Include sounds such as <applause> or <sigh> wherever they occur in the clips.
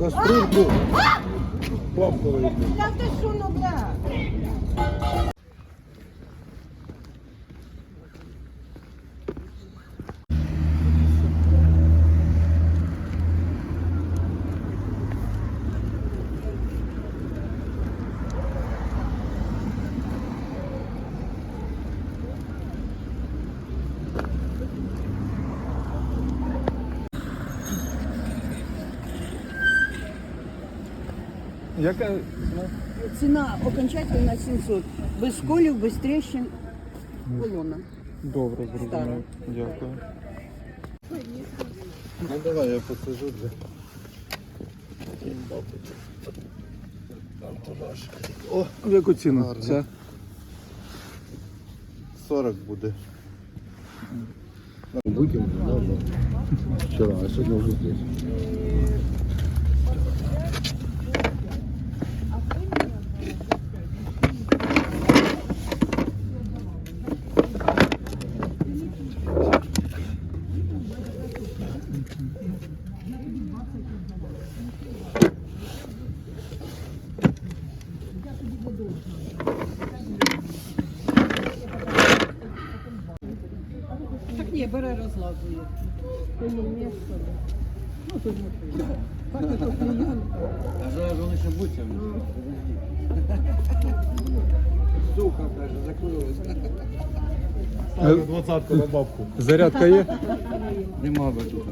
Кастрюльку. Памповий. Та ты що, ну, бля? Яка Ціна окончательна 700. Без колів, без тріщин. Колона. добре зрозумів. Дякую. Ну давай я посажу вже. О, В яку ціну? Гарно. Це 40 буде. Выкинул, да, да. Вчера, а сегодня уже здесь. Так ні, бере розлазує. <laughs> А зараз вони ще будьте. Сука, каже, закурилась. Ставлю двадцатку на бабку. зарядка є? Нема би тут.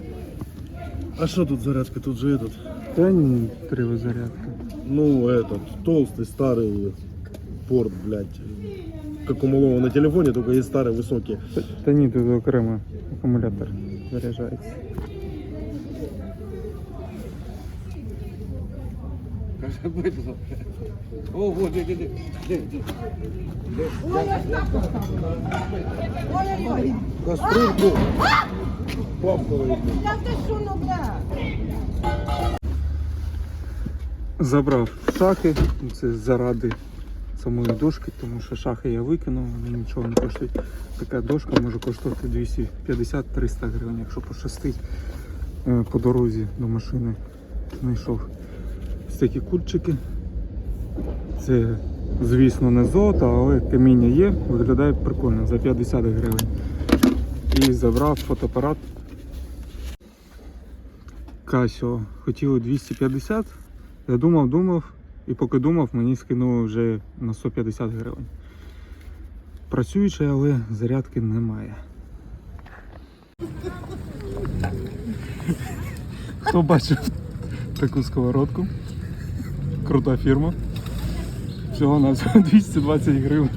А что тут зарядка? Тут же этот, Та ні, крива зарядка. ну этот, толстый, старый порт, блядь. Как у малого на телефоне, только есть старый, высокий. Та, та ні, тут окремо акумулятор заряджається. Каже, бидло. О, вот, де, де, де, де, де. Ой-ой-ой. Кастрюльку. Памповый. Та ти що, ну, бля? Забрав шахи, це заради самої дошки, тому що шахи я викинув, вони нічого не коштують. Така дошка може коштувати 250-300 гривень, якщо пощастить Е, по дорозі до машини. Знайшов ось такі кульчики. Це, звісно, не золото, але каміння є, виглядає прикольно за 50 гривень. І забрав фотоапарат Casio. Хотіли 250. Я думав, думав, і поки думав, мені скинули вже на 150 гривень. Працюючи, але зарядки немає. Хто бачив таку сковородку? Крута фірма. Всього на <laughs> 220 гривень.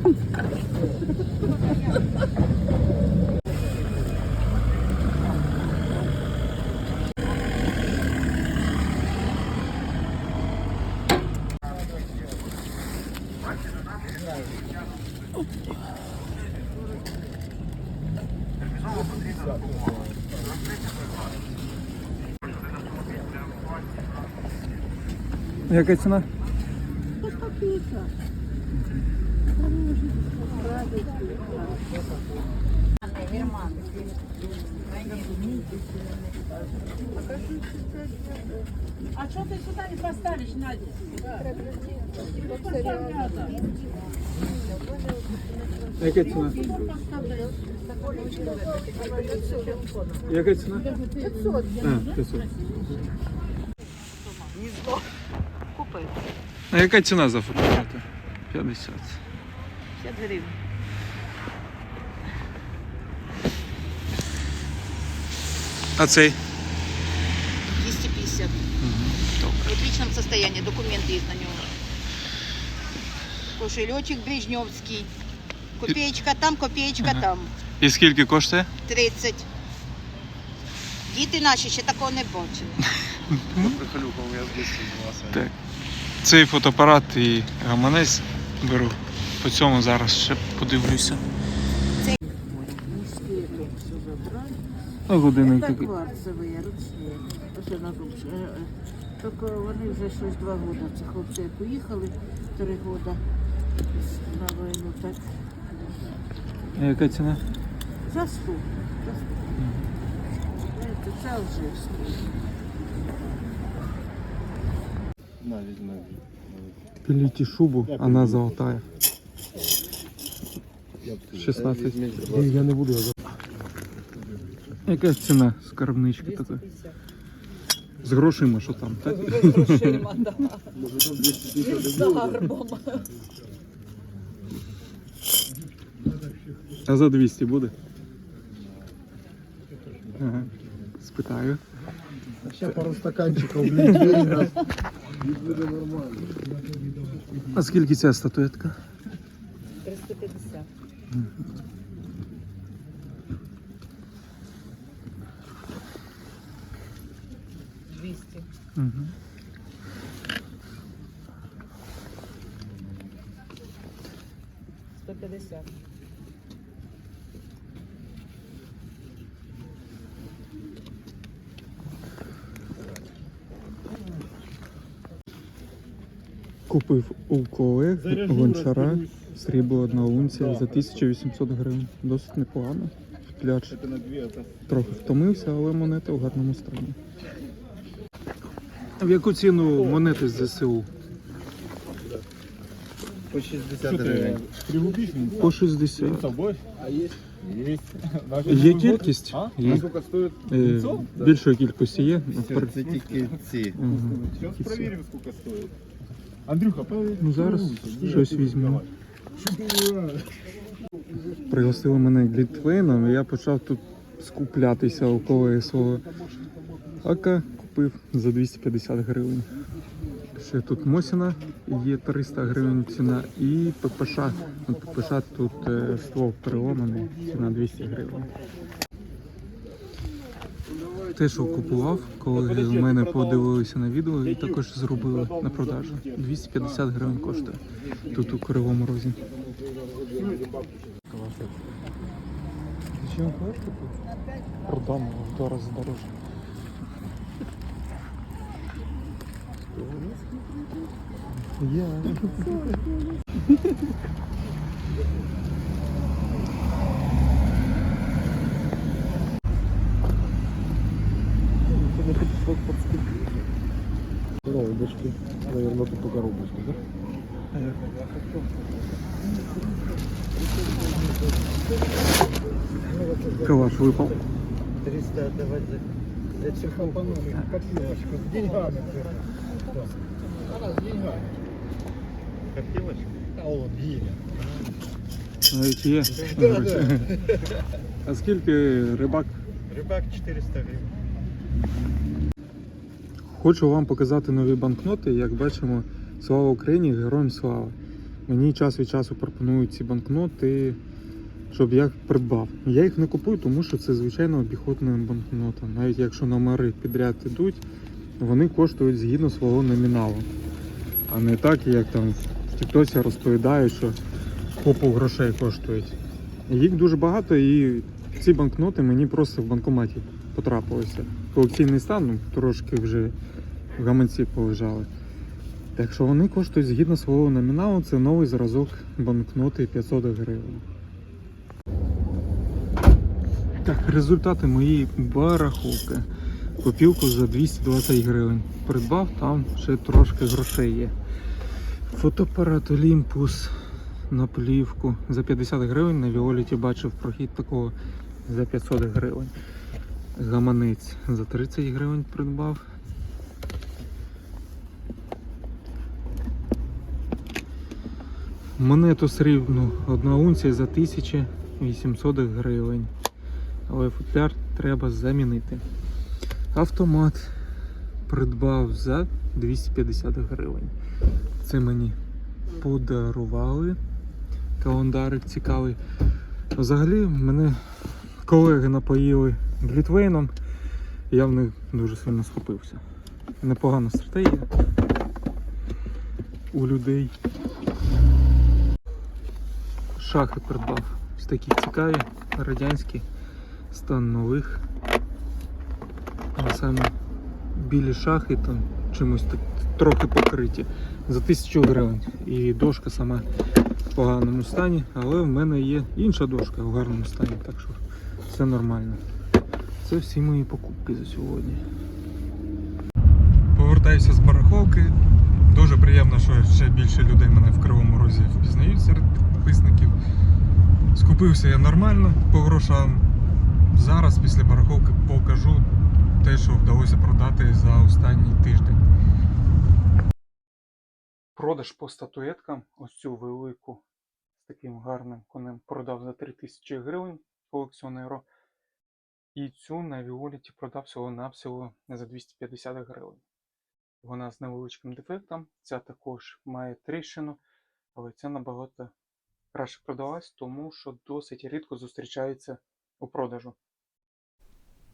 Яка ціна? А що ти сюди не поставиш, Надя? Яка ціна? Яка ціна? 500. А, 500. Купи. А яка ціна за фотоапарати? 50. 50 гривень. А цей? 250. В отличном состоянии, документы есть на него. Кошелечек Брежневский. Копеечка там, копеечка Ага. там. І скільки коштує? 30. Діти наші ще такого не бачили. Прихалюкал <laughs> я с 200 Так. Цей фотоапарат і гаманець беру. По цьому зараз ще подивлюся. Ну, годинник Це такий. Ось на. Е, е. Тільки вони вже щось два роки. Це хлопці як поїхали три роки на війну. Так А яка ціна? за сто. За сто. Це Алжирський. На, візьми. Пилите шубу, она золотая. 16. Я не буду. Яка ціна скарбнички такої? З грошима, що там, <laughs> так? А за 200 буде? Ага. Спитаю. Ще пару стаканчиків, нормально. А скільки ця статуетка? 350. Двісті. Угу. Сто п'ятдесят. Купив у колег гончара срібло одна унція за 1800 гривень. Досить непогано. Пляч. Трохи втомився, але монета в гарному стані. В яку ціну монети з ЗСУ? По 60 гривень. По 60. тобой? Є кількість? А? Є. Е, більшої кількості є. Це тільки ці. Ага. Сейчас проверим, сколько стоит. Андрюха. Ну зараз щось візьму. Пригостили мене глітвейном, і я почав тут скуплятися около свого ака. Купив за 250 гривень. Ще тут Мосіна є 300 гривень ціна і ППШ. Ну, ППШ тут е, ствол переломаний, ціна 200 гривень. Те, що купував, коли в мене подивилися на відео і також зробили на продажу. 250 гривень коштує. Тут у кривому розі. Зачем флешку тут? Продам в два рази дороже. Я. Коробочки. Наверное, тут по коробочке, да? Калаш випав. 300 давати за, за цю Котлеточку с деньгами. Она с деньгами. Копілочку. А он гиля. Навіть є. А скільки рибак? Рибак 400 гривень. Хочу вам показати нові банкноти. Як бачимо, слава Україні, героям слава. Мені час від часу пропонують ці банкноти, щоб я їх придбав. Я їх не купую, тому що це звичайно обіходна банкнота. Навіть якщо номери підряд ідуть, вони коштують згідно свого номіналу. А не так, як там в Тіктосі розповідають, що купу грошей коштують. Їх дуже багато, і ці банкноти мені просто в банкоматі потрапилися. Колекційний стан ну, трошки вже гаманці полежали. Так що вони коштують згідно свого номіналу, це новий зразок банкноти 500 гривень. Так, результати моєї бараховки. Копілку за 220 гривень. Придбав, там ще трошки грошей є. Фотоапарат Olympus на плівку за 50 гривень. На Віоліті бачив прохід такого за 500 гривень. Гаманець за 30 гривень придбав. Монету срібну одна унція за 1800 гривень. Але футляр треба замінити. Автомат придбав за 250 гривень. Це мені подарували. Календарик цікавий. Взагалі мене колеги напоїли глітвейном. Я в них дуже сильно схопився. Непогана стратегія у людей. Шахи придбав. Ось такі цікаві, радянські, стан нових. А саме білі шахи там чимось так трохи покриті. За 1000 гривень. І дошка сама в поганому стані, але в мене є інша дошка в гарному стані, так що все нормально. Це всі мої покупки за сьогодні. Повертаюся з барахолки. Дуже приємно, що ще більше людей мене в Кривому Розі впізнають серед підписників. Скупився я нормально по грошам. Зараз після бараховки покажу те, що вдалося продати за останній тиждень. Продаж по статуеткам, ось цю велику з таким гарним конем продав за 3000 гривень колекціонеру. І цю на Віоліті продав всього-навсього за 250 гривень. Вона з невеличким дефектом. Ця також має тріщину, але ця набагато краще продалась, тому що досить рідко зустрічається у продажу.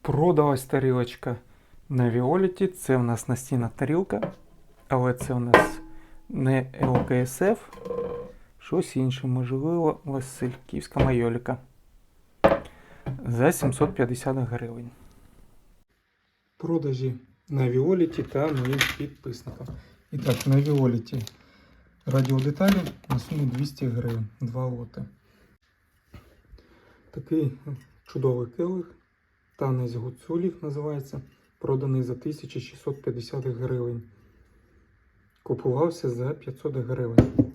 Продалась тарілочка на Віоліті. Це в нас настінна тарілка, але це у нас не ЛКСФ, щось інше, можливо, Васильківська майоліка. За 750 гривень. Продажі на Віоліті та моїм підписникам. І так, на Віоліті радіодеталі на суму 200 гривень, два лоти. Такий чудовий келих, танець гуцулів називається, проданий за 1650 гривень. Купувався за 500 гривень.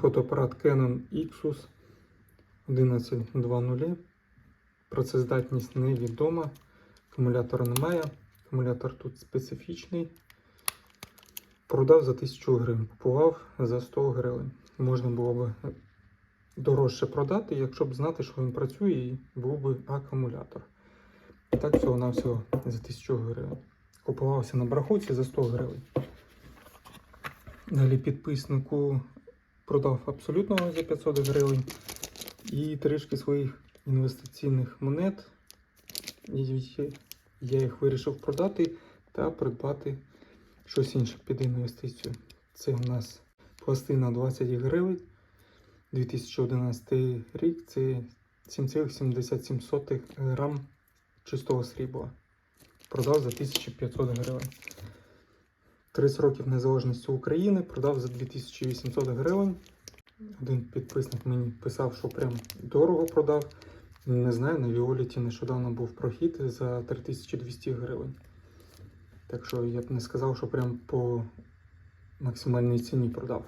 Фотоапарат Canon Ixus 1120. Працездатність невідома. Акумулятора немає. Акумулятор тут специфічний. Продав за 1000 гривень, купував за 100 гривень. Можна було б дорожче продати, якщо б знати, що він працює і був би акумулятор. Так всього-навсього за 1000 гривень. Купувався на барахолці за 100 гривень. Далі підписнику продав абсолютно за 500 гривень. І трішки своїх інвестиційних монет. Я їх вирішив продати та придбати щось інше під інвестицію. Це у нас пластина 20 гривень. 2011 рік це 7,77 грам чистого срібла. Продав за 1500 гривень. 30 років незалежності України продав за 2800 гривень. Один підписник мені писав, що прям дорого продав. Не знаю, на Віоліті нещодавно був прохід за 3200 гривень. Так що я б не сказав, що прям по максимальній ціні продав.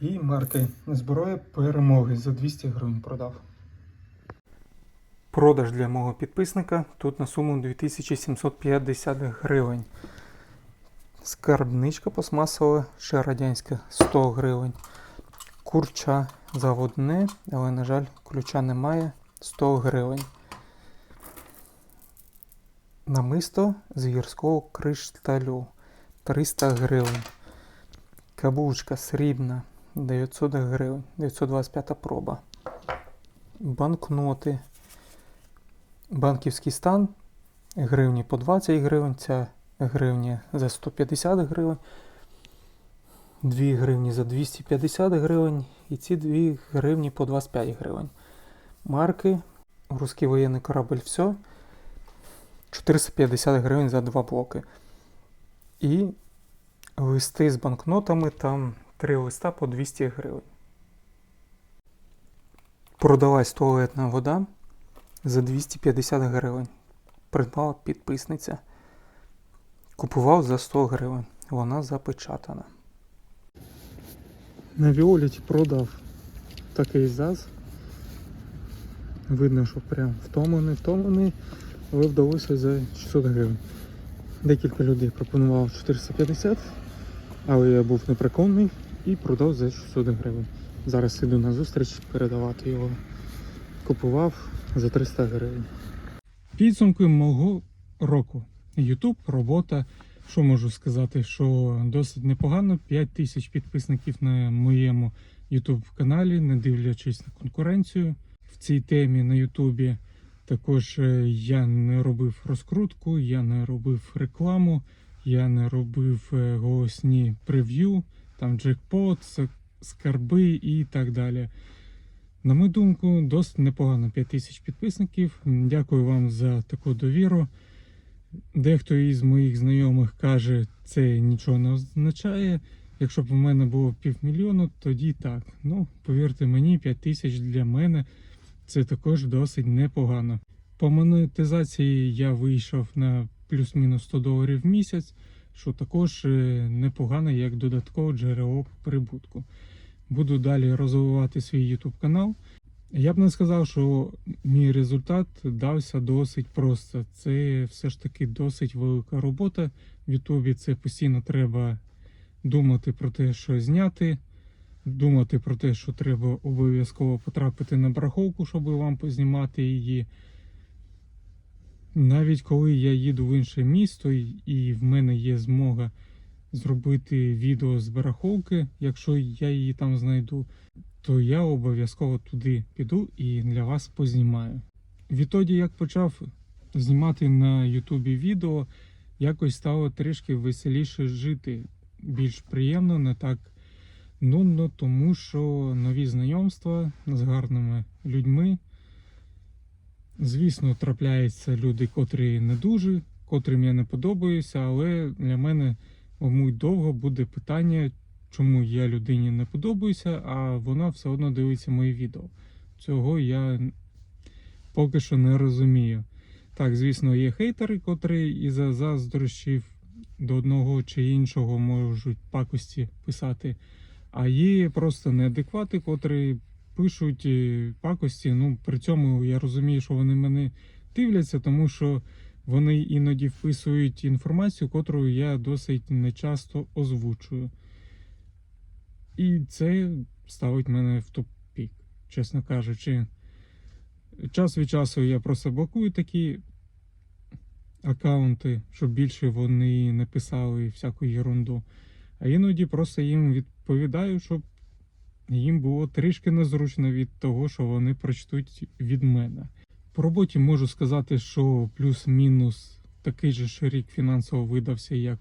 І марки зброя перемоги за 200 гривень продав. Продаж для мого підписника тут на суму 2750 гривень. Скарбничка пластмасова, ще радянська 100 гривень. Курча заводне, але, на жаль, ключа немає 100 гривень. Намисто з гірського кришталю 300 гривень. Каблучка срібна 900 гривень, 925 проба. Банкноти. Банківський стан гривні по 20 гривень, ця гривня за 150 гривень. 2 гривні за 250 гривень і ці 2 гривні по 25 гривень. Марки, русський воєнний корабль все. 450 гривень за два блоки. І листи з банкнотами, там 3 листа по 200 гривень. Продалась туалетна вода за 250 гривень. Придбала підписниця. Купував за 100 гривень. Вона запечатана. На Віоліті продав такий заз. Видно, що прям втомлений, втомлений, але вдалося за 600 гривень. Декілька людей пропонував 450, але я був неприконний і продав за 600 гривень. Зараз іду на зустріч передавати його. Купував за 300 гривень. Підсумки мого року. YouTube, робота. Що можу сказати, що досить непогано. 5 тисяч підписників на моєму YouTube каналі, не дивлячись на конкуренцію. В цій темі на YouTube також е, я не робив розкрутку, я не робив рекламу, я не робив е, голосні прев'ю, там джекпот, скарби і так далі. На мою думку, досить непогано 5 тисяч підписників. Дякую вам за таку довіру. Дехто із моїх знайомих каже, це нічого не означає. Якщо б у мене було півмільйону, тоді так. Ну, повірте мені, 5 тисяч для мене це також досить непогано. По монетизації я вийшов на плюс-мінус 100 доларів в місяць. що також е, непогано як додаткове джерело прибутку. Буду далі розвивати свій YouTube канал. Я б не сказав, що мій результат дався досить просто. Це все ж таки досить велика робота. В Ютубі це постійно треба думати про те, що зняти, думати про те, що треба обов'язково потрапити на браховку, щоб вам познімати її. Навіть коли я їду в інше місто і в мене є змога зробити відео з бараховки, якщо я її там знайду, то я обов'язково туди піду і для вас познімаю. Відтоді, як почав знімати на Ютубі відео, якось стало трішки веселіше жити. Більш приємно, не так нудно, тому що нові знайомства з гарними людьми. Звісно, трапляються люди, котрі не дуже, котрим я не подобаюся, але для мене, мабуть, довго буде питання, чому я людині не подобаюся, а вона все одно дивиться мої відео. Цього я поки що не розумію. Так, звісно, є хейтери, котрі із-за заздрощів до одного чи іншого можуть пакості писати. А є просто неадеквати, котрі пишуть е, пакості. Ну, при цьому я розумію, що вони мене дивляться, тому що вони іноді вписують інформацію, котру я досить нечасто озвучую. І це ставить мене в тупік, чесно кажучи. Час від часу я просто блокую такі аккаунти, щоб більше вони не писали всяку ерунду. А іноді просто їм відповідаю, щоб їм було трішки незручно від того, що вони прочтуть від мене. По роботі можу сказати, що плюс-мінус такий же ж рік фінансово видався, як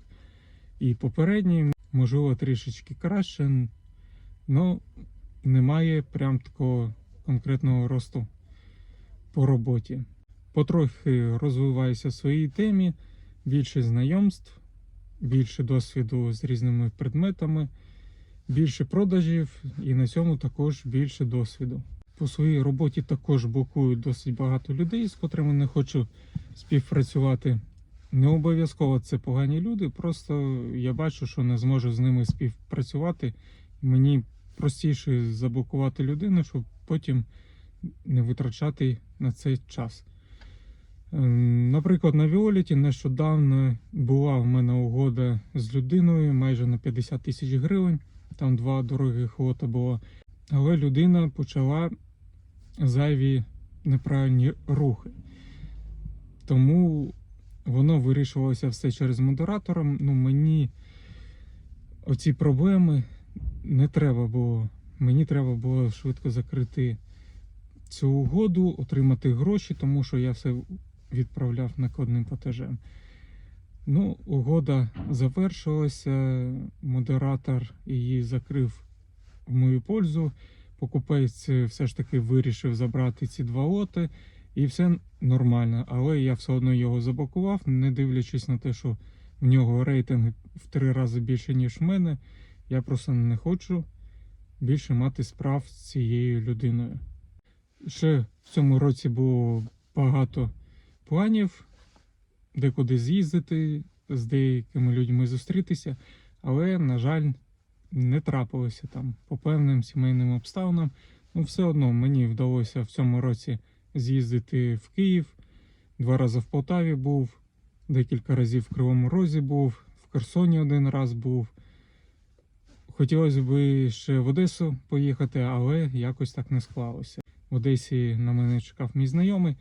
і попередній. Можливо, трішечки краще, але немає прям такого конкретного росту по роботі. Потрохи розвиваюся в своїй темі, більше знайомств, більше досвіду з різними предметами, більше продажів і на цьому також більше досвіду. По своїй роботі також блокую досить багато людей, з котрими не хочу співпрацювати. Не обов'язково це погані люди, просто я бачу, що не зможу з ними співпрацювати. Мені простіше заблокувати людину, щоб потім не витрачати на це час. Ем, Наприклад, на Віоліті нещодавно була в мене угода з людиною майже на 50 тисяч гривень. Там два дорогих лота було. Але людина почала зайві неправильні рухи. Тому воно вирішувалося все через модератора. Ну, мені оці проблеми не треба було. Мені треба було швидко закрити цю угоду, отримати гроші, тому що я все відправляв накладним платежем. Ну, угода завершилася, модератор її закрив в мою пользу. Покупець е, все ж таки вирішив забрати ці два лоти, і все нормально. Але я все одно його заблокував, не дивлячись на те, що в нього рейтинг в три рази більше, ніж в мене. Я просто не хочу більше мати справ з цією людиною. Ще в цьому році було багато планів, декуди з'їздити, з деякими людьми зустрітися, але, на жаль, не трапилося там по певним сімейним обставинам. Ну, все одно мені вдалося в цьому році з'їздити в Київ, два рази в Полтаві був, декілька разів в Кривому Розі був, в Херсоні один раз був. Хотілося б ще в Одесу поїхати, але якось так не склалося. В Одесі на мене чекав мій знайомий,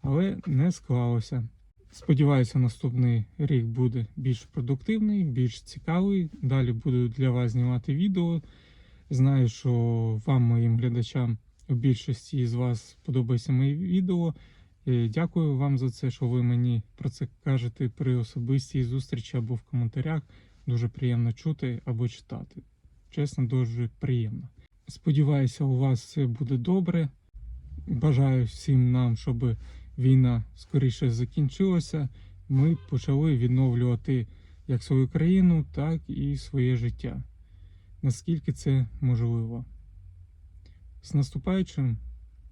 але не склалося. Сподіваюся, наступний рік буде більш продуктивний, більш цікавий. Далі буду для вас знімати відео. Знаю, що вам, моїм глядачам, у більшості з вас подобається мої відео. Е, Дякую вам за це, що ви мені про це кажете при особистій зустрічі або в коментарях. Дуже приємно чути або читати. Чесно, дуже приємно. Сподіваюся, у вас все буде добре. Бажаю всім нам, щоб війна скоріше закінчилася. Ми почали відновлювати як свою країну, так і своє життя. Наскільки це можливо. З наступаючим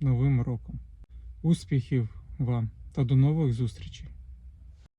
новим роком. Успіхів вам та до нових зустрічей!